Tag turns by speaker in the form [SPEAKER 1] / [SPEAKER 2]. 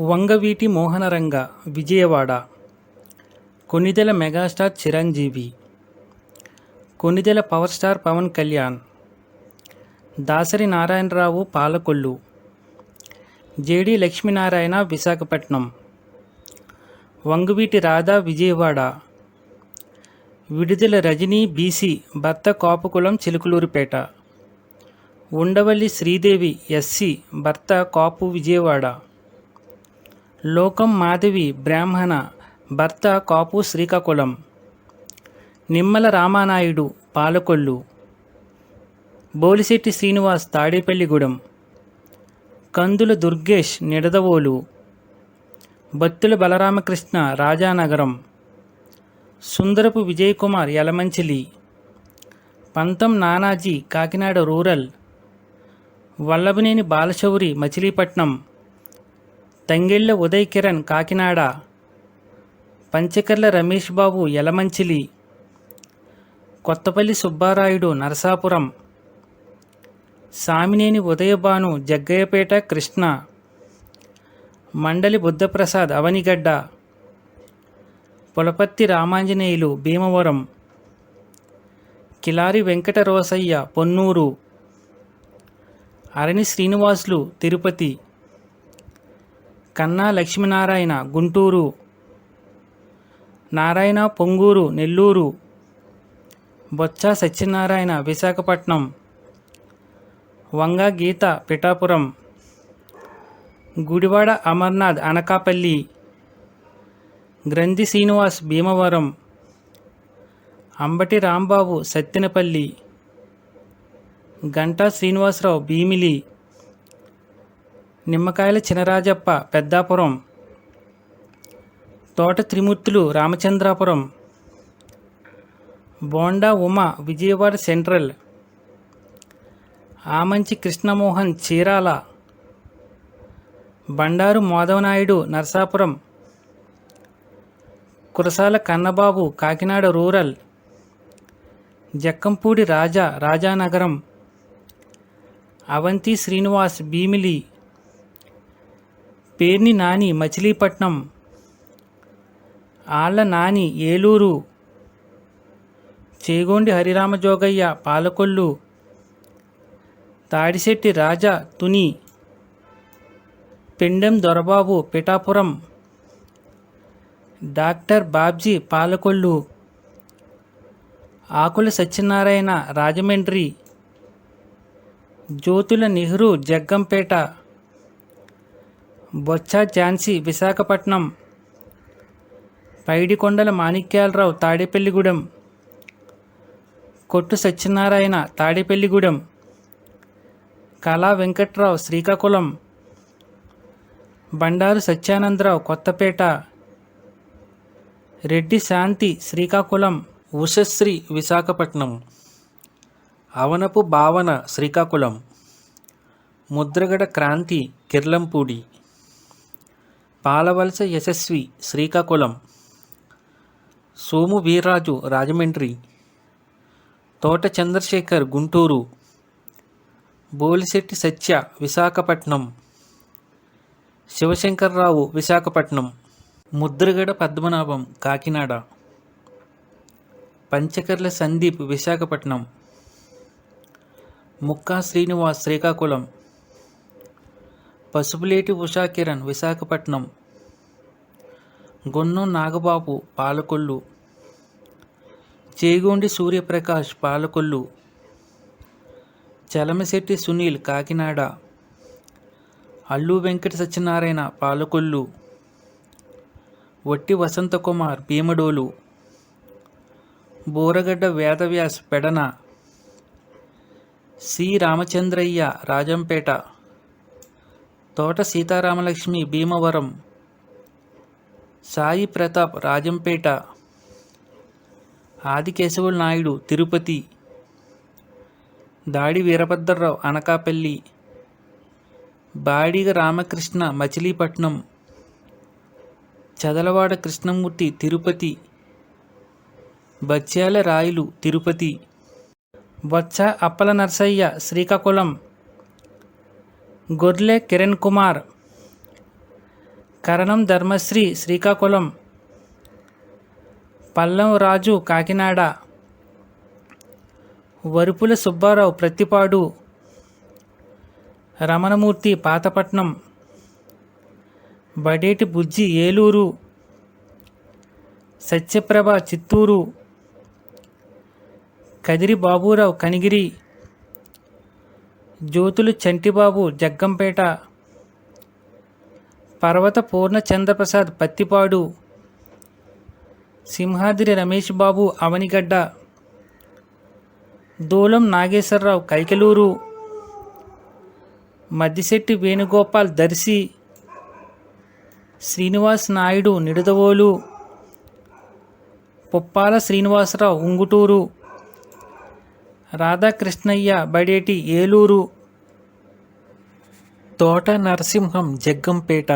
[SPEAKER 1] Vangaveeti Mohanaranga Vijayawada. Konidela megastar Chiranjeevi. Konidela power star Pawan Kalyan. Dasari Narayana Rao Palakollu. JD Lakshminarayana Visakhapatnam. Vangaveeti Radha Vijayawada. Vidadala Rajini BC భర్త కాపుకులం Chilakaluripet. Undavalli Sridevi SC భర్త కాపు విజయవాడ. లోకం మాధవి బ్రాహ్మణ భర్త కాపు శ్రీకాకుళం. నిమ్మల రామానాయుడు పాలకొల్లు. బోలిశెట్టి శ్రీనివాస్ తాడేపల్లిగూడెం. కందుల Durgesh Nidadavolu. Battula Balaramakrishna Rajanagaram. Sundarapu Vijay Kumar Yelamanchili. Pantham Nanaji Kakinada rural. Vallabhaneni Balashowry Machilipatnam. Tangella Uday Kiran Kakinada. Panchakarla Ramesh Babu Yalamanchili. Kothapalli Subbarayudu Narasapuram. Samineni Udayabhanu Jaggayyapeta Krishna. Mandali Buddha Prasad Avanigadda. Pulaparthi Ramanjaneyulu Bhimavaram. Kilari Venkata Rosaiah Ponnuru. అరణి శ్రీనివాసులు తిరుపతి. కన్నా లక్ష్మీనారాయణ గుంటూరు. నారాయణ పొంగూరు నెల్లూరు. బొత్స సత్యనారాయణ విశాఖపట్నం. వంగ గీత పిఠాపురం. గుడివాడ అమర్నాథ్ అనకాపల్లి. గ్రంథి Srinivas Bhimavaram. Ambati Rambabu Sattenapalli. Ganta Srinivasarao Bheemili. Nimmakayala Chinarajappa Peddapuram. Thota Trimurthulu Ramachandrapuram. Bonda Uma Vijayawada central. Amanchi Krishna Mohan Chirala. Bandaru Madhava Naidu Narasapuram. Kurasala Kannababu Kakinada rural. Jakkampudi Raja Rajanagaram. Avanthi Srinivas Bheemili. Perni Nani Machilipatnam. Alla Nani Eluru. Chegondi Harirama Jogaiah Palakollu. Tadisetti Raja Tuni. Pendem Dorababu Pithapuram. Doctor Babji Palakollu. Akula Satyanarayana Rajahmundry. Jyothula Nehru Jaggampeta. Botcha Jhansi Visakhapatnam Paidikondala Manikyala Rao Tadepalligudem Kottu Satyanarayana Tadepalligudem Kala Venkatrao Srikakulam Bandaru Satyananda Rao Kothapeta Reddy శాంతి శ్రీకాకుళం ఉషశ్రీ విశాఖపట్నం అవనపు భావన శ్రీకాకుళం ముద్రగడ క్రాంతి కిర్లంపూడి. పాలవలస యశస్వి శ్రీకాకుళం. సోము వీర్రాజు రాజమండ్రి. తోట చంద్రశేఖర్ గుంటూరు. బోలిశెట్టి సత్య Visakhapatnam. Shivashankar Rao Visakhapatnam. Mudragada Padmanabham Kakinada. Panchakarla Sandeep Visakhapatnam. Mukka Srinivas Srikakulam. Pasupuleti Usha Kiran Visakhapatnam. గొన్ను Nagababu Palakollu. చేగోండి Suryaprakash Palakollu. Chalamasetti Sunil Kakinada. Allu Venkata Satyanarayana Palakollu. Vatti Vasanth Kumar Bhimadolu. Boragadda Vedavyas Pedana. C. Ramachandraiah Rajampet. Thota Seetharamalakshmi Bhimavaram Sai Pratap Rajampet Adikesavula Naidu Tirupati దాడి వీరభద్రరావు అనకాపల్లి బాడిగ రామకృష్ణ మచిలీపట్నం చదలవాడ కృష్ణమూర్తి తిరుపతి బచ్చాల రాయలు తిరుపతి బొత్స అప్పల నర్సయ్య శ్రీకాకుళం గొర్లె కిరణ్ కుమార్. కరణం ధర్మశ్రీ శ్రీకాకుళం. పల్లం రాజు కాకినాడ. వరుపుల సుబ్బారావు ప్రత్తిపాడు రమణమూర్తి పాతపట్నం. బడేటి బుజ్జి ఏలూరు. సత్యప్రభ చిత్తూరు. కదిరి బాబురావు కనిగిరి. జ్యోతులు చంటిబాబు జగ్గంపేట. పర్వత పూర్ణ చంద్రప్రసాద్ పత్తిపాడు. సింహాద్రి రమేష్ బాబు అవనిగడ్డ. దూలం నాగేశ్వరరావు కైకలూరు. మద్దిశెట్టి వేణుగోపాల్ దర్శి. శ్రీనివాస్ నాయుడు నిడదవోలు. పుప్పాల శ్రీనివాసరావు ఉంగుటూరు. రాధాకృష్ణయ్య బడేటి ఏలూరు తోట నరసింహం జగ్గంపేట